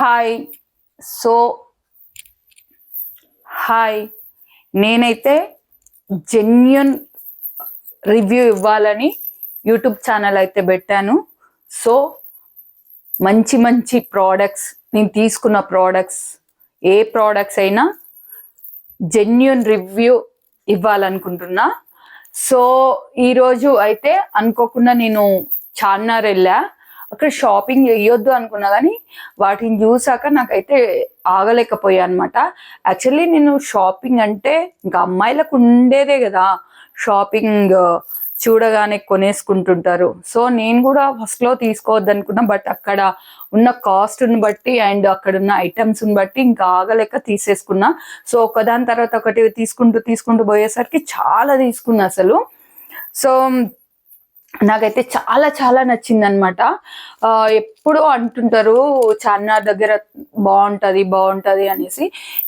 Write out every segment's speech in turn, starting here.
Hi. So hi. నేనైతే genuine review ఇవ్వాలని YouTube channel అయితే పెట్టాను. సో మంచి మంచి ప్రోడక్ట్స్ నేను తీసుకున్న ప్రోడక్ట్స్ ఏ ప్రోడక్ట్స్ అయినా జెన్యున్ రివ్యూ ఇవ్వాలనుకుంటున్నా. సో ఈరోజు అయితే అనుకోకుండా నేను చార్మినార్ వెళ్ళా. అక్కడ షాపింగ్ చేయొద్దు అనుకున్నా కానీ వాటిని చూసాక నాకైతే ఆగలేకపోయా అనమాట యాక్చువల్లీ నేను షాపింగ్ అంటే ఇంకా అమ్మాయిలకు ఉండేదే కదా. షాపింగ్ చూడగానే కొనేసుకుంటుంటారు. సో నేను కూడా ఫస్ట్లో తీసుకోవద్దు అనుకున్నా బట్ అక్కడ ఉన్న కాస్ట్ని బట్టి అండ్ అక్కడ ఉన్న ఐటమ్స్ని బట్టి ఇంకా ఆగలేక తీసేసుకున్నా. సో ఒకదాని తర్వాత ఒకటి తీసుకుంటూ తీసుకుంటూ పోయేసరికి చాలా తీసుకున్నా అసలు. సో నాకైతే చాలా చాలా నచ్చింది అనమాట ఎప్పుడూ అంటుంటారు చార్మినార్ దగ్గర బాగుంటుంది బాగుంటుంది అనేసి.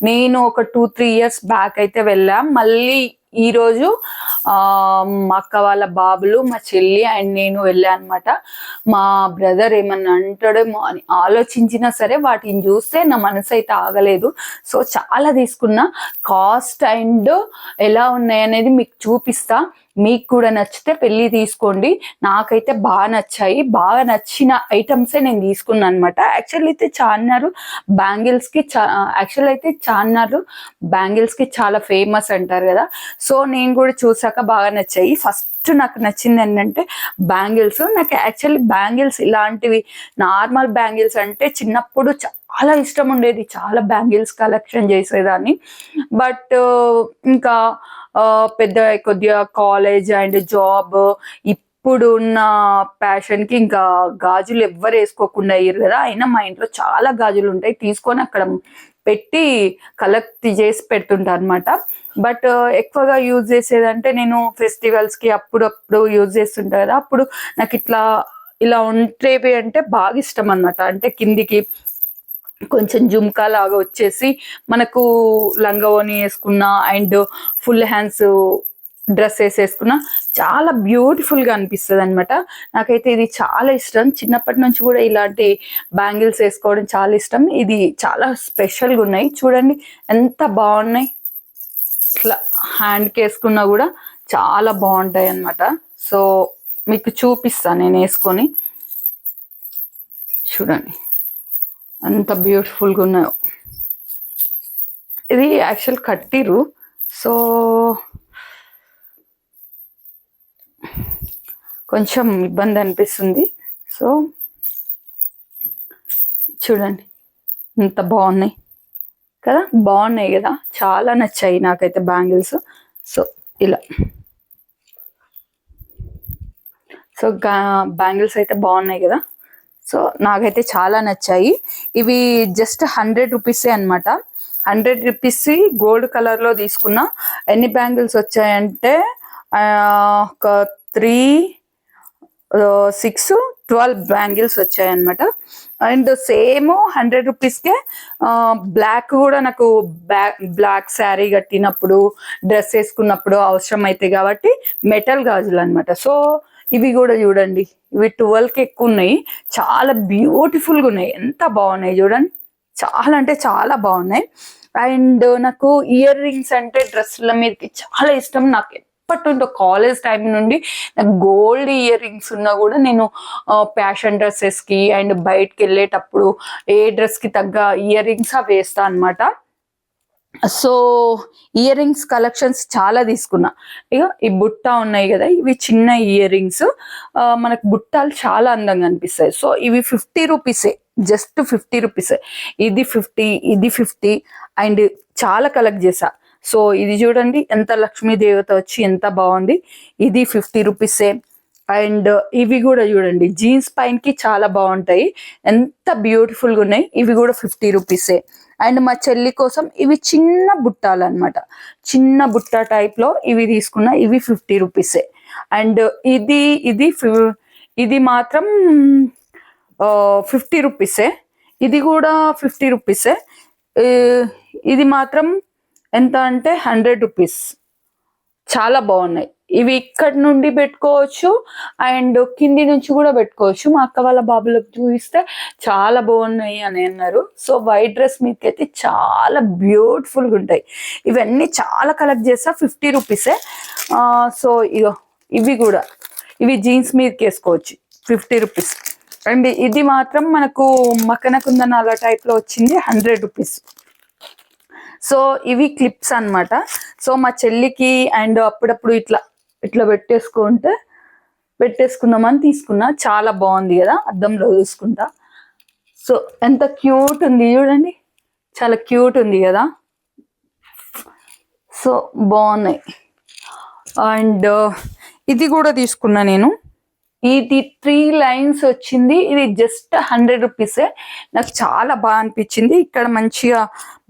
నేను ఒక టూ త్రీ ఇయర్స్ బ్యాక్ అయితే వెళ్ళాం. మళ్ళీ ఈరోజు మా అక్క వాళ్ళ బాబులు మా చెల్లి అండ్ నేను వెళ్ళా అనమాట మా బ్రదర్ ఏమన్నా అంటాడేమో అని ఆలోచించినా సరే వాటిని చూస్తే నా మనసు అయితే ఆగలేదు. సో చాలా తీసుకున్నా. కాస్ట్ అండ్ ఎలా ఉన్నాయి అనేది మీకు చూపిస్తా. మీకు కూడా నచ్చితే పెళ్ళి తీసుకోండి. నాకైతే బాగా నచ్చాయి. బాగా నచ్చిన ఐటమ్సే నేను తీసుకున్నాను అనమాట యాక్చువల్ అయితే చార్మినార్ బ్యాంగిల్స్కి చా యాక్చువల్ అయితే చార్మినార్ బ్యాంగిల్స్కి చాలా ఫేమస్ అంటారు కదా. సో నేను కూడా చూసాక బాగా నచ్చాయి. ఫస్ట్ నాకు నచ్చింది ఏంటంటే బ్యాంగిల్స్. నాకు యాక్చువల్లీ బ్యాంగిల్స్ ఇలాంటివి నార్మల్ బ్యాంగిల్స్ అంటే చిన్నప్పుడు చాలా ఇష్టం ఉండేది. చాలా బ్యాంగిల్స్ కలెక్షన్ చేసేదాన్ని. బట్ ఇంకా పెద్ద కొద్దిగా కాలేజ్ అండ్ జాబ్ ఇప్పుడు ఉన్న ప్యాషన్కి ఇంకా గాజులు ఎవ్వరు వేసుకోకుండా అయ్యారు కదా. అయినా మా ఇంట్లో చాలా గాజులు ఉంటాయి. తీసుకొని అక్కడ పెట్టి కలెక్ట్ చేసి పెడుతుంటా అనమాట బట్ ఎక్కువగా యూజ్ చేసేదంటే నేను ఫెస్టివల్స్కి అప్పుడప్పుడు యూజ్ చేస్తుంటా కదా. అప్పుడు నాకు ఇట్లా ఇలా ఉంటేవి అంటే బాగా ఇష్టం అనమాట అంటే కిందికి కొంచెం జుమ్కా లాగా వచ్చేసి మనకు లంగవోని వేసుకున్న అండ్ ఫుల్ హ్యాండ్స్ డ్రెస్ వేసేసుకున్న చాలా బ్యూటిఫుల్గా అనిపిస్తుంది అనమాట నాకైతే ఇది చాలా ఇష్టం. చిన్నప్పటి నుంచి కూడా ఇలాంటి బ్యాంగిల్స్ వేసుకోవడం చాలా ఇష్టం. ఇది చాలా స్పెషల్గా ఉన్నాయి. చూడండి ఎంత బాగున్నాయి. ఇట్లా హ్యాండ్కి వేసుకున్నా కూడా చాలా బాగుంటాయి అన్నమాట సో మీకు చూపిస్తాను నేను వేసుకొని. చూడండి. అంత బ్యూటిఫుల్గా ఉన్నాయో. ఇది యాక్చువల్ కట్టిరు. సో కొంచెం ఇబ్బంది అనిపిస్తుంది. సో చూడండి. ఇంత బాగున్నాయి. కదా? బాగున్నాయి కదా? చాలా నచ్చాయి నాకైతే బ్యాంగిల్స్. సో ఇలా. సో బ్యాంగిల్స్ అయితే బాగున్నాయి కదా? సో నాకైతే చాలా నచ్చాయి. ఇవి జస్ట్ హండ్రెడ్ రూపీసే అనమాట హండ్రెడ్ రూపీస్ గోల్డ్ కలర్లో తీసుకున్న ఎన్ని బ్యాంగిల్స్ వచ్చాయంటే ఒక త్రీ సిక్స్ ట్వెల్వ్ బ్యాంగిల్స్ వచ్చాయన్నమాట. అండ్ సేమ్ హండ్రెడ్ రూపీస్కే బ్లాక్ కూడా నాకు బ్లాక్ బ్లాక్ శారీ కట్టినప్పుడు డ్రెస్ వేసుకున్నప్పుడు అవసరం అయితే కాబట్టి మెటల్ గాజులు అనమాట సో ఇవి కూడా చూడండి. ఇవి ట్వెల్వ్కి ఎక్కువ ఉన్నాయి చాలా బ్యూటిఫుల్గా ఉన్నాయి. ఎంత బాగున్నాయి చూడండి. చాలా అంటే చాలా బాగున్నాయి. అండ్ నాకు ఇయర్ రింగ్స్ అంటే డ్రెస్ల మీదకి చాలా ఇష్టం. నాకు ఎప్పటి నుండో కాలేజ్ టైం నుండి నాకు గోల్డ్ ఇయర్ రింగ్స్ ఉన్నా కూడా నేను ప్యాషన్ డ్రెస్సెస్కి అండ్ బయటకు వెళ్ళేటప్పుడు ఏ డ్రెస్కి తగ్గ ఇయర్ రింగ్స్ వేస్తా అనమాట సో ఇయర్ రింగ్స్ కలెక్షన్స్ చాలా తీసుకున్నా. ఇక ఈ బుట్ట ఉన్నాయి కదా ఇవి చిన్న ఇయర్ రింగ్స్ మనకు బుట్టాలు చాలా అందంగా అనిపిస్తాయి. సో ఇవి ఫిఫ్టీ రూపీసే జస్ట్ ఫిఫ్టీ రూపీసే ఇది ఫిఫ్టీ ఇది ఫిఫ్టీ అండ్ చాలా కలెక్ట్ చేసా సో ఇది చూడండి ఎంత లక్ష్మీ దేవత వచ్చి ఎంత బాగుంది. ఇది ఫిఫ్టీ రూపీసే అండ్ ఇవి కూడా చూడండి జీన్స్ పైనకి చాలా బాగుంటాయి. ఎంత బ్యూటిఫుల్గా ఉన్నాయి ఇవి కూడా ఫిఫ్టీ రూపీసే అండ్ మా చెల్లి కోసం ఇవి చిన్న బుట్టాలు అనమాట చిన్న బుట్ట టైప్లో ఇవి తీసుకున్న ఇవి ఫిఫ్టీ రూపీసే అండ్ ఇది ఇది ఇది మాత్రం ఫిఫ్టీ రూపీసే ఇది కూడా ఫిఫ్టీ రూపీసే ఇది మాత్రం ఎంత అంటే హండ్రెడ్ రూపీస్ చాలా బాగున్నాయి. ఇవి ఇక్కడ నుండి పెట్టుకోవచ్చు అండ్ కింది నుంచి కూడా పెట్టుకోవచ్చు. మా అక్క వాళ్ళ బాబులకు చూపిస్తే చాలా బాగున్నాయి అని అన్నారు. సో వైట్ డ్రెస్ మీదకి అయితే చాలా బ్యూటిఫుల్గా ఉంటాయి. ఇవన్నీ చాలా కలెక్ట్ చేస్తా ఫిఫ్టీ రూపీసే సో ఇగో ఇవి కూడా. ఇవి జీన్స్ మీదకి వేసుకోవచ్చు ఫిఫ్టీ రూపీస్ అండ్ ఇది మాత్రం మనకు మకన కుందనాల టైప్లో వచ్చింది హండ్రెడ్ రూపీస్ సో ఇవి క్లిప్స్ అన్నమాట. సో మా చెల్లికి అండ్ అప్పుడప్పుడు ఇట్లా ఇట్లా పెట్టేసుకుంటే పెట్టేసుకుందామని తీసుకున్నా. చాలా బాగుంది కదా అద్దంలో చూసుకుంటా. సో ఎంత క్యూట్ ఉంది చూడండి. చాలా క్యూట్ ఉంది కదా. సో బాగున్నాయి. అండ్ ఇది కూడా తీసుకున్నా నేను. ఇది త్రీ లైన్స్ వచ్చింది. ఇది జస్ట్ హండ్రెడ్ రూపీసే నాకు చాలా బాగా అనిపించింది. ఇక్కడ మంచిగా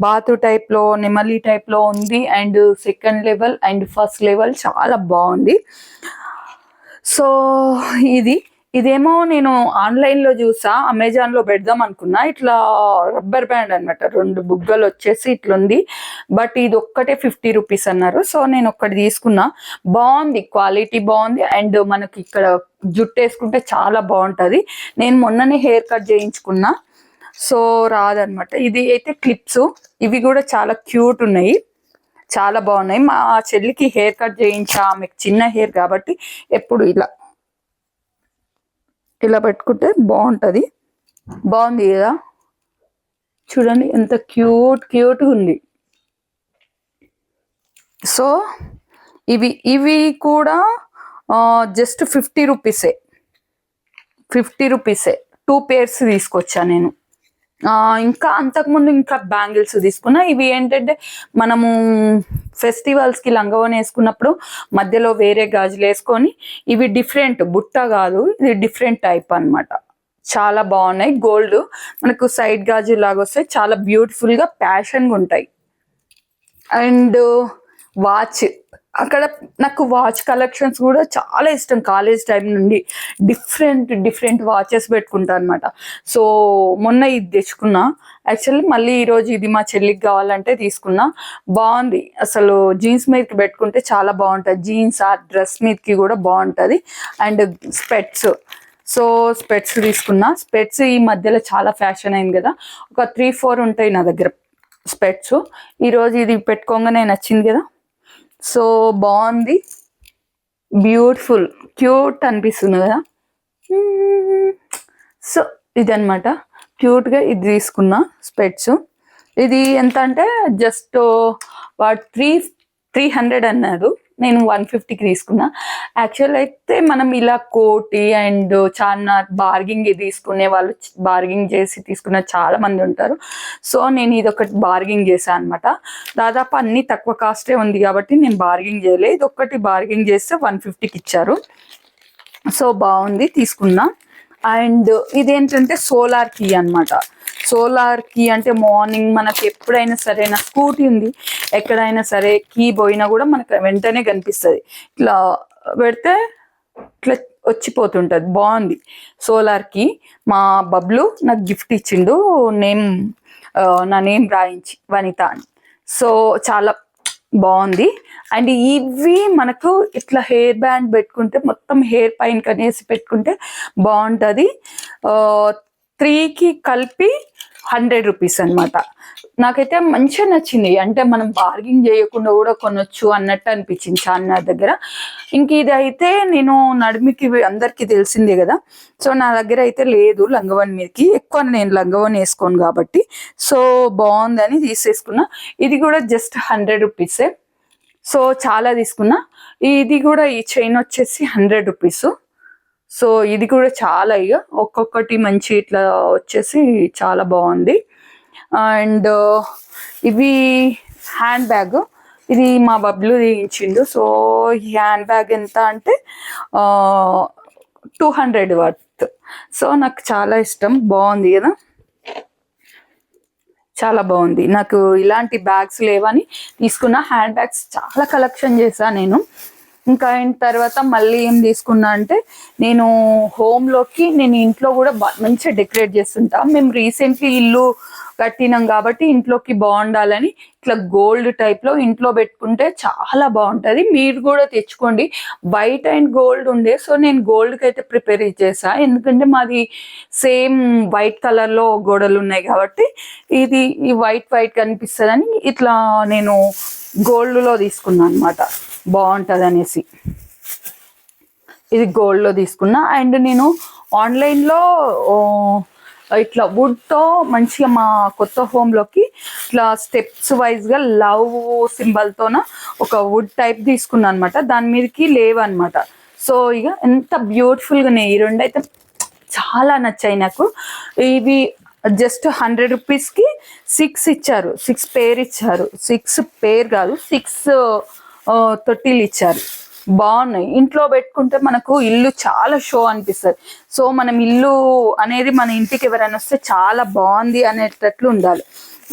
బాతు టైప్లో నెమలి టైప్లో ఉంది. And second level and first level చాలా బాగుంది. సో ఇది. ఇదేమో నేను ఆన్లైన్లో చూసా అమెజాన్లో పెడదాం అనుకున్నా. ఇట్లా రబ్బర్ బ్యాండ్ అన్నమాట. రెండు బుగ్గలు వచ్చేసి ఇట్లుంది. బట్ ఇది ఒక్కటే ఫిఫ్టీ రూపీస్ అన్నారు. సో నేను ఒక్కటి తీసుకున్నా. బాగుంది క్వాలిటీ బాగుంది. అండ్ మనకి ఇక్కడ జుట్టు వేసుకుంటే చాలా బాగుంటుంది. నేను మొన్ననే హెయిర్ కట్ చేయించుకున్నా. సో రాదనమాట ఇది అయితే క్లిప్స్. ఇవి కూడా చాలా క్యూట్ ఉన్నాయి. చాలా బాగున్నాయి. మా చెల్లికి హెయిర్ కట్ చేయించా. ఆమెకు చిన్న హెయిర్ కాబట్టి ఎప్పుడు ఇలా ఇలా పెట్టుకుంటే బాగుంటుంది. బాగుంది కదా? చూడండి ఎంత క్యూట్ క్యూట్ ఉంది. సో ఇవి ఇవి కూడా జస్ట్ ఫిఫ్టీ రూపీసే. ఫిఫ్టీ రూపీసే. టూ పేర్స్ తీసుకొచ్చా నేను. ఇంకా అంతకుముందు ఇంకా బ్యాంగిల్స్ తీసుకున్నా. ఇవి ఏంటంటే మనము ఫెస్టివల్స్కి లంగవని వేసుకున్నప్పుడు మధ్యలో వేరే గాజులు వేసుకొని ఇవి డిఫరెంట్ బుట్ట కాదు ఇది డిఫరెంట్ టైప్ అన్నమాట. చాలా బాగున్నాయి. గోల్డ్ మనకు సైడ్ గాజు లాగా వస్తాయి. చాలా బ్యూటిఫుల్గా ప్యాషన్గా ఉంటాయి. అండ్ వాచ్ అక్కడ నాకు వాచ్ కలెక్షన్స్ కూడా చాలా ఇష్టం. కాలేజ్ టైం నుండి డిఫరెంట్ డిఫరెంట్ వాచెస్ పెట్టుకుంటా అనమాట సో మొన్న ఇది తెచ్చుకున్నా. యాక్చువల్లీ మళ్ళీ ఈరోజు ఇది మా చెల్లికి కావాలంటే తీసుకున్నా. బాగుంది. అసలు జీన్స్ మీదకి పెట్టుకుంటే చాలా బాగుంటుంది. జీన్స్ ఆ డ్రెస్ మీదకి కూడా బాగుంటుంది. అండ్ స్పెట్స్ సో స్పెట్స్ తీసుకున్నా. స్పెట్స్ ఈ మధ్యలో చాలా ఫ్యాషన్ అయింది కదా. ఒక త్రీ ఫోర్ ఉంటాయి నా దగ్గర స్పెట్స్ ఈరోజు ఇది పెట్టుకోగానే నచ్చింది కదా. సో బాగుంది. బ్యూటిఫుల్ క్యూట్ అనిపిస్తుంది కదా? సో ఇదనమాట క్యూట్గా ఇది తీసుకున్నా స్పెట్స్. ఇది ఎంత అంటే జస్ట్ వాడు త్రీ త్రీ హండ్రెడ్ అన్నారు. నేను వన్ ఫిఫ్టీకి తీసుకున్నా. యాక్చువల్ అయితే మనం ఇలా కోటి అండ్ చాలా బార్గింగ్ తీసుకునే వాళ్ళు బార్గింగ్ చేసి తీసుకున్న చాలా మంది ఉంటారు. సో నేను ఇది ఒకటి బార్గింగ్ చేశాను అనమాట దాదాపు అన్ని తక్కువ కాస్టే ఉంది కాబట్టి నేను బార్గింగ్ చేయలే. ఇది ఒక్కటి బార్గింగ్ చేస్తే వన్ ఫిఫ్టీకి ఇచ్చారు. సో బాగుంది తీసుకున్నా. అండ్ ఇదేంటంటే సోలార్ కీ అనమాట సోలార్ కీ అంటే మార్నింగ్ మనకి ఎప్పుడైనా సరే నా స్కూటీ ఉంది. ఎక్కడైనా సరే కీ పోయినా కూడా మనకు వెంటనే కనిపిస్తుంది. ఇట్లా పెడితే ఇట్లా వచ్చిపోతుంటుంది. బాగుంది. సోలార్కి మా బబ్లు నాకు గిఫ్ట్ ఇచ్చిండు. నేమ్ నా నేమ్ రాయించి వనిత అని. సో చాలా బాగుంది. అండ్ ఇవి మనకు ఇట్లా హెయిర్ బ్యాండ్ పెట్టుకుంటే మొత్తం హెయిర్ పైన కనేసి పెట్టుకుంటే బాగుంటుంది. త్రీకి కలిపి హండ్రెడ్ రూపీస్ అనమాట నాకైతే మంచిగా నచ్చింది. అంటే మనం బార్గింగ్ చేయకుండా కూడా కొనొచ్చు అన్నట్టు అనిపించింది చార్మినార్ దగ్గర. ఇంక ఇది అయితే నేను నడుమికి అందరికీ తెలిసిందే కదా. సో నా దగ్గర అయితే లేదు లంగవన్ మీదకి. ఎక్కువ నేను లంగవన్ వేసుకోను కాబట్టి. సో బాగుందని తీసేసుకున్నా. ఇది కూడా జస్ట్ హండ్రెడ్ రూపీసే సో చాలా తీసుకున్నా. ఇది కూడా ఈ చైన్ వచ్చేసి హండ్రెడ్ రూపీస్. సో ఇది కూడా చాలా ఇక ఒక్కొక్కటి మంచి ఇట్లా వచ్చేసి చాలా బాగుంది. అండ్ uh, ఇవి హ్యాండ్ బ్యాగ్. ఇది మా బబ్లు ఇచ్చిండు సో ఈ హ్యాండ్ బ్యాగ్ ఎంత అంటే uh, two hundred worth. So నాకు చాలా ఇష్టం. బాగుంది కదా? చాలా బాగుంది. నాకు ఇలాంటి బ్యాగ్స్ లేవని తీసుకున్న హ్యాండ్ బ్యాగ్స్ చాలా కలెక్షన్ చేశాను నేను. ఇంకా అయిన తర్వాత మళ్ళీ ఏం తీసుకున్నా అంటే నేను home లోకి నేను ఇంట్లో కూడా మంచిగా డెకరేట్ చేస్తుంటా. మేము రీసెంట్లీ ఇల్లు కట్టినాం కాబట్టి ఇంట్లోకి బాగుండాలని ఇట్లా గోల్డ్ టైప్లో ఇంట్లో పెట్టుకుంటే చాలా బాగుంటుంది. మీరు కూడా తెచ్చుకోండి. వైట్ అండ్ గోల్డ్ ఉండే సో నేను గోల్డ్కి అయితే ప్రిపేర్ చేసా. ఎందుకంటే మాది సేమ్ వైట్ కలర్లో గోడలు ఉన్నాయి కాబట్టి ఇది ఈ వైట్ వైట్ కనిపిస్తుందని ఇట్లా నేను గోల్డ్లో తీసుకున్నాను అనమాట బాగుంటుంది అనేసి ఇది గోల్డ్లో తీసుకున్నా. అండ్ నేను ఆన్లైన్లో ఇట్లా వుడ్తో మంచిగా మా కొత్త హోమ్లోకి ఇట్లా స్టెప్స్ వైజ్గా లవ్ సింబల్తోన ఒక వుడ్ టైప్ తీసుకున్నాను అనమాట దాని మీదకి లేవన్నమాట సో ఇక ఎంత బ్యూటిఫుల్గా నేను ఉన్నాయి ఈ రెండు అయితే చాలా నచ్చాయి నాకు. ఇవి జస్ట్ హండ్రెడ్ రూపీస్కి సిక్స్ ఇచ్చారు. సిక్స్ పేర్ ఇచ్చారు. సిక్స్ పేర్ కాదు సిక్స్ తొట్టిలు ఇచ్చారు బాగున్నాయి. ఇంట్లో పెట్టుకుంటే మనకు ఇల్లు చాలా షో అనిపిస్తుంది. సో మనం ఇల్లు అనేది మన ఇంటికి ఎవరైనా వస్తే చాలా బాగుంది అనేటట్లు ఉండాలి.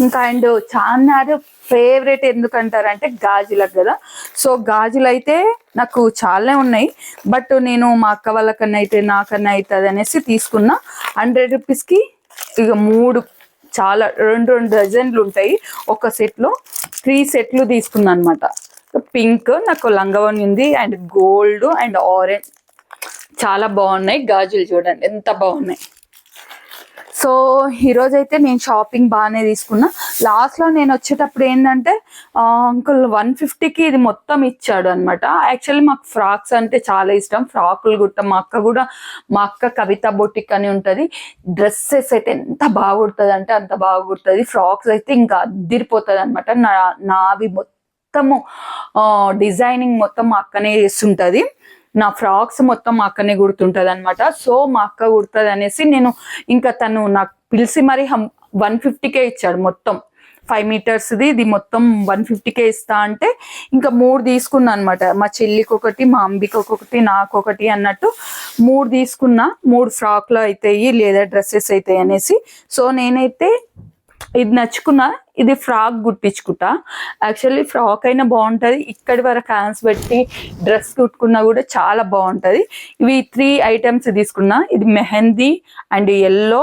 ఇంకా అండ్ చార్మినార్ ఫేవరెట్ ఎందుకంటారంటే గాజులకు కదా. సో గాజులు అయితే నాకు చాలా ఉన్నాయి. బట్ నేను మా అక్క వాళ్ళకన్నా అయితే నాకన్నా అవుతుంది అనేసి తీసుకున్నా. హండ్రెడ్ రూపీస్కి ఇక మూడు చాలా రెండు రెండు డజన్లు ఉంటాయి. ఒక సెట్లో త్రీ సెట్లు తీసుకున్నా అనమాట పింక్ నాకు లంగవని ఉంది అండ్ గోల్డ్ అండ్ ఆరెంజ్. చాలా బాగున్నాయి గాజులు చూడండి ఎంత బాగున్నాయి. సో ఈరోజు అయితే నేను షాపింగ్ బాగానే తీసుకున్నా. లాస్ట్లో నేను వచ్చేటప్పుడు ఏంటంటే అంకుల్ వన్ ఫిఫ్టీకి ఇది మొత్తం ఇచ్చాడు అనమాట యాక్చువల్లీ మాకు ఫ్రాక్స్ అంటే చాలా ఇష్టం. ఫ్రాకులు గుట్ట మా అక్క కూడా మా అక్క కవిత బొటిక్ అని ఉంటుంది. డ్రెస్సెస్ అయితే ఎంత బాగుంటుంది అంటే అంత బాగుంటుంది ఫ్రాక్స్ అయితే ఇంకా అద్దిరిపోతుంది అనమాట నా నావి మొత్తం మొత్తము డిజైనింగ్ మొత్తం మా అక్కనే చేస్తుంటుంది. నా ఫ్రాక్స్ మొత్తం మా అక్కనే కుడుతుంటది అనమాట సో మా అక్క కుడుతుంది అనేసి నేను ఇంకా తను నాకు పిలిచి మరి వన్ ఫిఫ్టీకే ఇచ్చాడు మొత్తం. ఫైవ్ మీటర్స్ది ఇది మొత్తం వన్ ఫిఫ్టీకే ఇస్తా అంటే ఇంకా మూడు తీసుకున్నా అనమాట మా చెల్లికి ఒకటి మా అంబికి ఒకటి నాకు ఒకటి అన్నట్టు మూడు తీసుకున్నా మూడు ఫ్రాక్లు అవుతాయి లేదా డ్రెస్సెస్ అవుతాయి అనేసి. సో నేనైతే ఇది నచ్చుకున్నా ఇది ఫ్రాక్ కుట్టించుకుంటా. యాక్చువల్లీ ఫ్రాక్ అయినా బాగుంటుంది. ఇక్కడి వరకు హ్యాండ్స్ పెట్టి డ్రెస్ కుట్టుకున్నా కూడా చాలా బాగుంటుంది. ఇవి త్రీ ఐటమ్స్ తీసుకున్నా. ఇది mehndi and yellow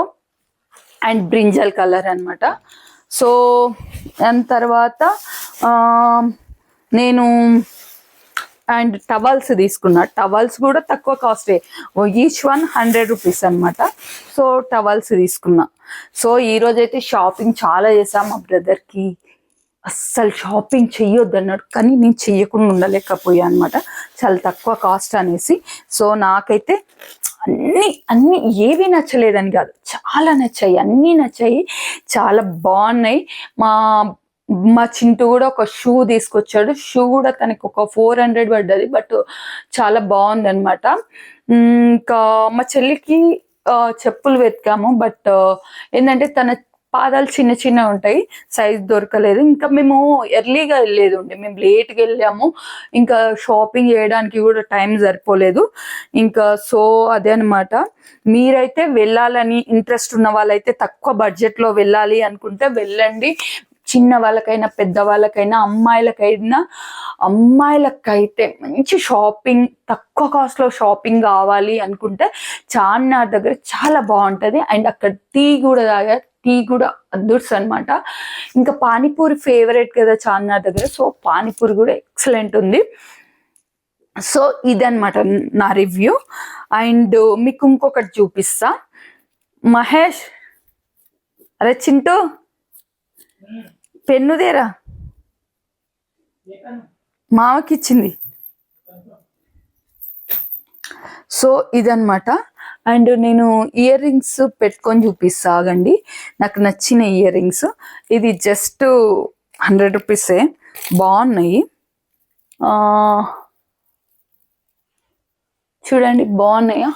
and brinjal colour అనమాట సో దాని తర్వాత నేను అండ్ టవల్స్ తీసుకున్నా. టవల్స్ కూడా తక్కువ కాస్టే. ఈచ్ వన్ హండ్రెడ్ రూపీస్ అనమాట సో టవల్స్ తీసుకున్నా. సో ఈ రోజు అయితే షాపింగ్ చాలా చేసాం మా బ్రదర్కి. అస్సలు షాపింగ్ చెయ్యొద్దు అన్నాడు కానీ నేను చెయ్యకుండా ఉండలేకపోయా అనమాట చాలా తక్కువ కాస్ట్ అనేసి. సో నాకైతే అన్ని అన్ని ఏవి నచ్చలేదని కాదు. చాలా నచ్చాయి. అన్నీ నచ్చాయి. చాలా బాగున్నాయి. మా మా చింటూ కూడా ఒక షూ తీసుకొచ్చాడు. షూ కూడా తనకి ఒక ఫోర్ హండ్రెడ్ పడ్డది బట్ చాలా బాగుంది అనమాట ఇంకా మా చెల్లికి చెప్పులు వెతికాము బట్ ఏంటంటే తన పాదాలు చిన్న చిన్న ఉంటాయి సైజ్ దొరకలేదు. ఇంకా మేము ఎర్లీగా వెళ్ళేది ఉండే మేము లేట్గా వెళ్ళాము. ఇంకా షాపింగ్ చేయడానికి కూడా టైం సరిపోలేదు. ఇంకా సో అదే అనమాట మీరైతే వెళ్ళాలని ఇంట్రెస్ట్ ఉన్న వాళ్ళైతే తక్కువ బడ్జెట్లో వెళ్ళాలి అనుకుంటే వెళ్ళండి. చిన్న వాళ్ళకైనా పెద్దవాళ్ళకైనా అమ్మాయిలకైనా అమ్మాయిలకైతే మంచి షాపింగ్ తక్కువ కాస్ట్లో షాపింగ్ కావాలి అనుకుంటే చార్మినార్ దగ్గర చాలా బాగుంటుంది. అండ్ అక్కడ టీ కూడా తాగా టీ కూడా అద్దుర్స్ అనమాట ఇంకా పానీపూరి ఫేవరెట్ కదా చార్మినార్ దగ్గర. సో పానీపూరి కూడా ఎక్సలెంట్ ఉంది. సో ఇదనమాట నా రివ్యూ అండ్ మీకు ఇంకొకటి చూపిస్తా. మహేష్ అరే చింటూ. పెన్నుదేరా మామకి ఇచ్చింది సో ఇదన్నమాట. అండ్ నేను ఇయర్ రింగ్స్ పెట్టుకొని చూపిస్తా ఆగండి. నాకు నచ్చిన ఇయర్ రింగ్స్. ఇది జస్ట్ హండ్రెడ్ రూపీసే. బాగున్నాయి. చూడండి బాగున్నాయా?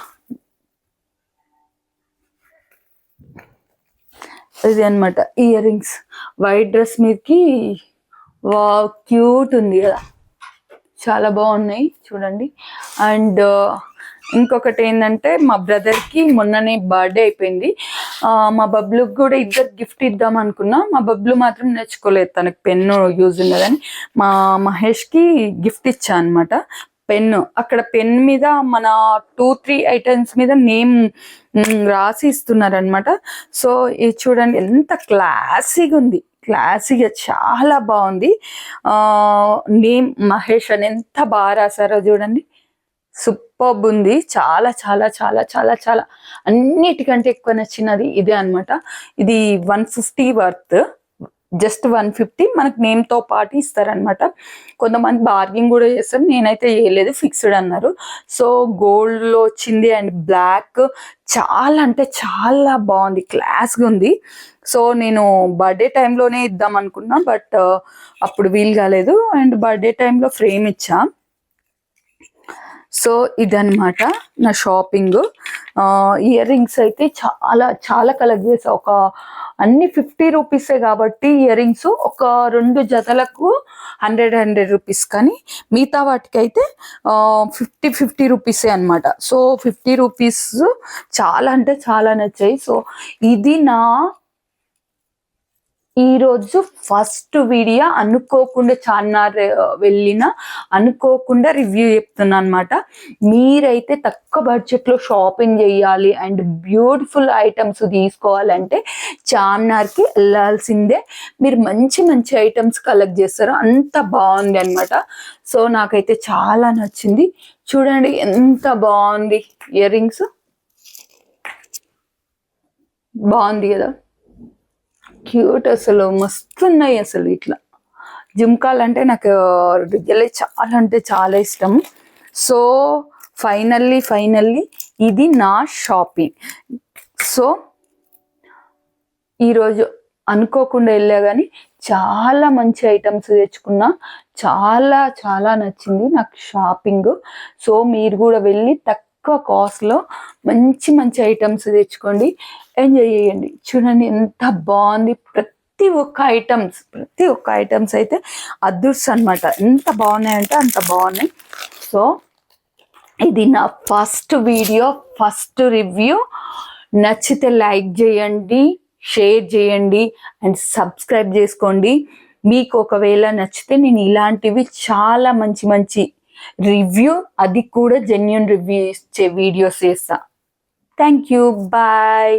ఇది అన్నమాట ఇయర్ రింగ్స్ వైట్ డ్రెస్ మీదకి వా క్యూట్ ఉంది కదా. చాలా బాగున్నాయి చూడండి. అండ్ ఇంకొకటి ఏంటంటే మా బ్రదర్కి మొన్ననే బర్త్డే అయిపోయింది. మా బబ్లుకి కూడా ఇద్దరు గిఫ్ట్ ఇద్దాం అనుకున్నా. మా బబ్లు మాత్రం నేర్చుకోలేదు తనకు పెన్ను యూజ్ ఉన్నదని. మా మహేష్కి గిఫ్ట్ ఇచ్చా అనమాట పెన్. అక్కడ పెన్ మీద మన టూ త్రీ ఐటమ్స్ మీద నేమ్ రాసి ఇస్తున్నారనమాట సో ఇది చూడండి ఎంత క్లాసీగా ఉంది. క్లాసీగా చాలా బాగుంది. నేమ్ మహేష్ అని ఎంత బాగా రాశారో చూడండి. సూపర్బ్ ఉంది. చాలా చాలా చాలా చాలా చాలా. అన్నిటికంటే ఎక్కువ నచ్చినది ఇదే అన్నమాట. ఇది one fifty worth. Just one fifty మనకు నేమ్తో పాటు ఇస్తారనమాట కొంతమంది బార్గింగ్ కూడా చేస్తారు. నేనైతే వేయలేదు ఫిక్స్డ్ అన్నారు. సో గోల్డ్లో వచ్చింది అండ్ బ్లాక్ చాలా అంటే చాలా బాగుంది. క్లాస్గా ఉంది. సో నేను బర్త్డే టైంలోనే ఇద్దాం అనుకున్నా. బట్ అప్పుడు వీలు కాలేదు. అండ్ బర్త్డే టైంలో ఫ్రేమ్ ఇచ్చా. సో ఇదనమాట నా షాపింగ్. ఇయర్ రింగ్స్ అయితే చాలా చాలా కలెక్ట్ చేసా ఒక అన్ని ఫిఫ్టీ రూపీసే కాబట్టి ఇయర్ రింగ్స్ ఒక రెండు జతలకు హండ్రెడ్ హండ్రెడ్ రూపీస్. కానీ మిగతా వాటికైతే ఫిఫ్టీ ఫిఫ్టీ రూపీసే అనమాట సో ఫిఫ్టీ రూపీస్ చాలా అంటే చాలా నచ్చాయి. సో ఇది నా ఈరోజు ఫస్ట్ వీడియో అనుకోకుండా చార్మినార్ వెళ్ళిన అనుకోకుండా రివ్యూ చెప్తున్నా అనమాట మీరైతే తక్కువ బడ్జెట్లో షాపింగ్ చేయాలి అండ్ బ్యూటిఫుల్ ఐటమ్స్ తీసుకోవాలంటే చార్మినార్కి వెళ్ళాల్సిందే. మీరు మంచి మంచి ఐటమ్స్ కలెక్ట్ చేస్తారు. అంత బాగుంది అనమాట సో నాకైతే చాలా నచ్చింది. చూడండి ఎంత బాగుంది. ఇయర్ రింగ్స్ బాగుంది కదా? క్యూట్ అసలు మస్తు ఉన్నాయి అసలు ఇట్లా. జుమ్కాలు అంటే నాకు రియల్లీ చాలా అంటే చాలా ఇష్టం. సో ఫైనల్లీ ఫైనల్లీ ఇది నా షాపింగ్. సో ఈరోజు అనుకోకుండా వెళ్ళా కానీ చాలా మంచి ఐటమ్స్ తెచ్చుకున్నా. చాలా చాలా నచ్చింది నాకు షాపింగ్. సో మీరు కూడా వెళ్ళి తక్కువ తక్కువ కాస్ట్లో మంచి మంచి ఐటమ్స్ తెచ్చుకోండి. ఎంజాయ్ చేయండి. చూడండి ఎంత బాగుంది. ప్రతి ఒక్క ఐటమ్స్ ప్రతి ఒక్క ఐటమ్స్ అయితే అదృష్ట అనమాట ఎంత బాగున్నాయంటే అంత బాగున్నాయి. సో ఇది నా ఫస్ట్ వీడియో ఫస్ట్ రివ్యూ నచ్చితే లైక్ చేయండి షేర్ చేయండి అండ్ సబ్స్క్రైబ్ చేసుకోండి. మీకు ఒకవేళ నచ్చితే నేను ఇలాంటివి చాలా మంచి మంచి రివ్యూ అది కూడా జెన్యున్ రివ్యూ ఇచ్చే వీడియోస్ చేస్తా. Thank you bye